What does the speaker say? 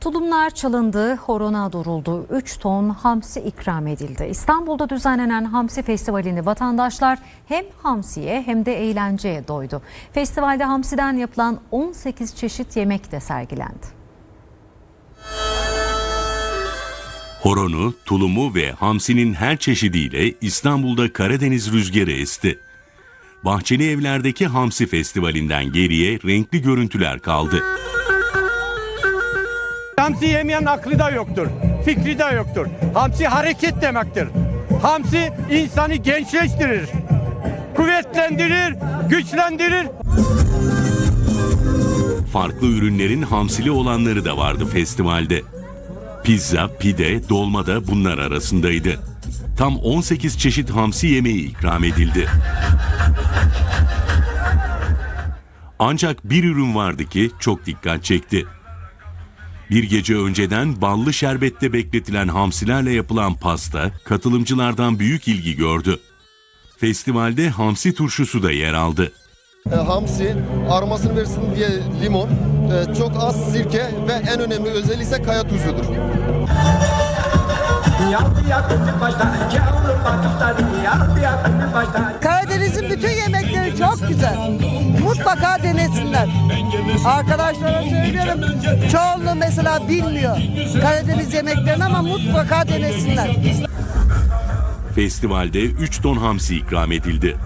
Tulumlar çalındı, horona duruldu. 3 ton hamsi ikram edildi. İstanbul'da düzenlenen Hamsi Festivali'nde vatandaşlar hem hamsiye hem de eğlenceye doydu. Festivalde hamsiden yapılan 18 çeşit yemek de sergilendi. Horonu, tulumu ve hamsinin her çeşidiyle İstanbul'da Karadeniz rüzgarı esti. Bahçeli Evler'deki Hamsi Festivali'nden geriye renkli görüntüler kaldı. Hamsi yemeyen aklı da yoktur. Fikri de yoktur. Hamsi hareket demektir. Hamsi insanı gençleştirir. Kuvvetlendirir, güçlendirir. Farklı ürünlerin hamsili olanları da vardı festivalde. Pizza, pide, dolma da bunlar arasındaydı. Tam 18 çeşit hamsi yemeği ikram edildi. Ancak bir ürün vardı ki çok dikkat çekti. Bir gece önceden ballı şerbette bekletilen hamsilerle yapılan pasta katılımcılardan büyük ilgi gördü. Festivalde hamsi turşusu da yer aldı. E, hamsi, aromasını versin diye limon, e, çok az sirke ve en önemli özelliği ise kaya tuzudur. Karadeniz'in bütün yemekleri çok güzel. Mutlaka denesinler. Arkadaşlara söylüyorum. Çoğunluğu mesela bilmiyor Karadeniz yemeklerini ama mutlaka denesinler. Festivalde 3 ton hamsi ikram edildi.